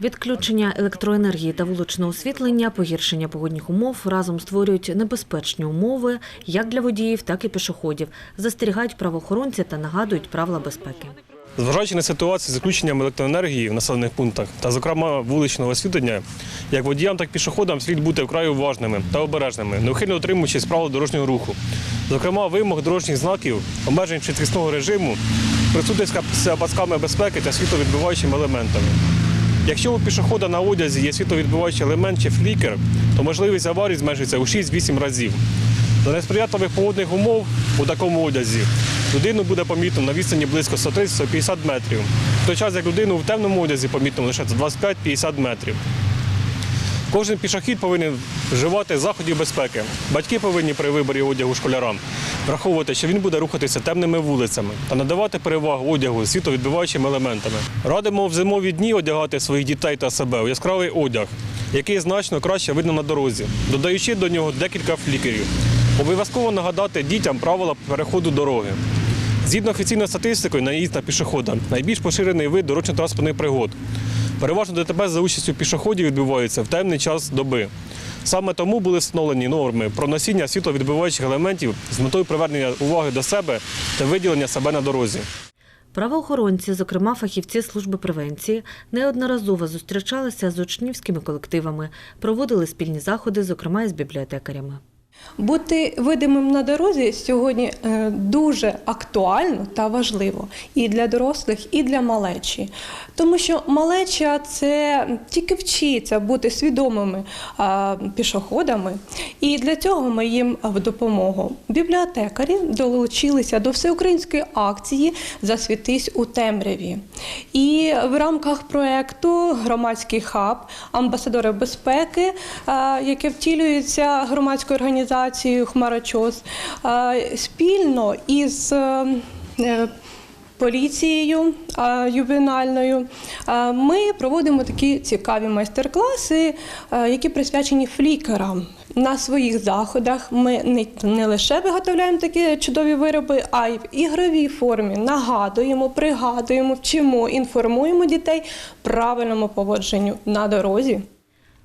Відключення електроенергії та вуличного освітлення, погіршення погодних умов разом створюють небезпечні умови як для водіїв, так і пішоходів. Застерігають правоохоронці та нагадують правила безпеки. Зважаючи на ситуацію з відключенням електроенергії в населених пунктах та, зокрема, вуличного освітлення, як водіям, так і пішоходам слід бути вкрай уважними та обережними, неухильно дотримуючись правил дорожнього руху. Зокрема, вимог дорожніх знаків, обмежень швидкісного режиму, присутність з пасками безпеки та світловідбиваючими елементами. Якщо у пішохода на одязі є світловідбиваючий елемент чи флікер, то можливість аварій зменшується у 6-8 разів. За несприятливих погодних умов у такому одязі людину буде помітно на відстані близько 130-150 метрів, в той час як людину в темному одязі помітно лише за 25-50 метрів. Кожен пішохід повинен вживати заходів безпеки. Батьки повинні при виборі одягу школярам враховувати, що він буде рухатися темними вулицями та надавати перевагу одягу світовідбиваючими елементами. Радимо в зимові дні одягати своїх дітей та себе у яскравий одяг, який значно краще видно на дорозі, додаючи до нього декілька флікерів. Обов'язково нагадати дітям правила переходу дороги. Згідно офіційною статистикою, наїзд на пішохода найбільш поширений вид дорожньо-транспортних пригод. Переважно ДТП за участю пішоходів відбуваються в темний час доби. Саме тому були встановлені норми про носіння світловідбиваючих елементів з метою привернення уваги до себе та виділення себе на дорозі. Правоохоронці, зокрема фахівці служби превенції, неодноразово зустрічалися з учнівськими колективами, проводили спільні заходи, зокрема із бібліотекарями. Бути видимим на дорозі сьогодні е, дуже актуально та важливо і для дорослих, і для малечі. Тому що малеча це тільки вчиться бути свідомими пішоходами, і для цього ми їм в допомогу. Бібліотекарі долучилися до всеукраїнської акції Засвітись у темряві. І в рамках проекту Громадський хаб амбасадори безпеки, яке втілюється громадською організацією Хмарочос, а, спільно із е, е, поліцією ювенальною. Ми проводимо такі цікаві майстер-класи, які присвячені флікерам. На своїх заходах ми не, не лише виготовляємо такі чудові вироби, а й в ігровій формі нагадуємо, пригадуємо, вчимо, інформуємо дітей правильному поводженню на дорозі.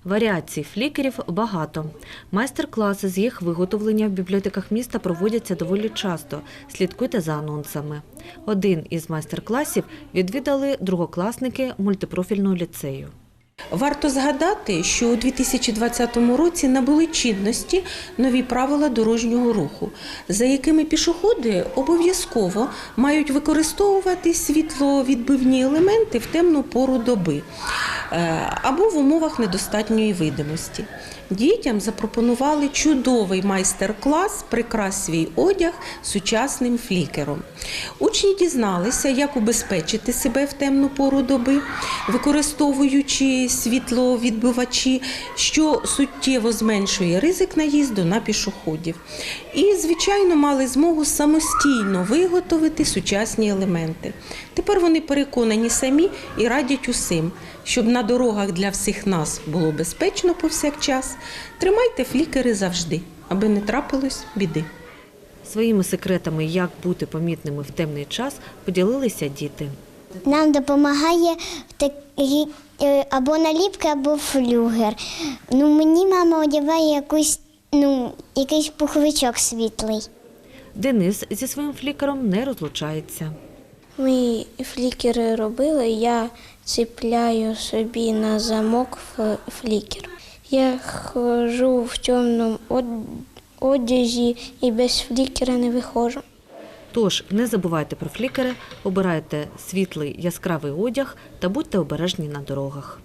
Варіацій флікерів багато. Майстер-класи з їх виготовлення в бібліотеках міста проводяться доволі часто. Слідкуйте за анонсами. Один із майстер-класів відвідали другокласники мультипрофільного ліцею. Варто згадати, що у 2020 році набули чинності нові правила дорожнього руху, за якими пішоходи обов'язково мають використовувати світловідбивні елементи в темну пору доби або в умовах недостатньої видимості. Дітям запропонували чудовий майстер-клас Прикрась свій одяг сучасним флікером. Учні дізналися, як убезпечити себе в темну пору доби, використовуючи світловідбивачі, що суттєво зменшує ризик наїзду на пішоходів. І, звичайно, мали змогу самостійно виготовити сучасні елементи. Тепер вони переконані самі і радять усім, щоб на дорогах для всіх нас було безпечно повсякчас. Тримайте флікери завжди, аби не трапилось біди. Своїми секретами, як бути помітними в темний час, поділилися діти. Нам допомагає такі е, або наліпки, або флюгер. Ну, мені мама одягає якусь, ну, якийсь пуховичок світлий. Денис зі своїм флікером не розлучається. Ми флікери робили, я ціпляю собі на замок флікер. Я хожу в темному одязі і без флікера не виходжу. Тож не забувайте про флікери, обирайте світлий яскравий одяг та будьте обережні на дорогах.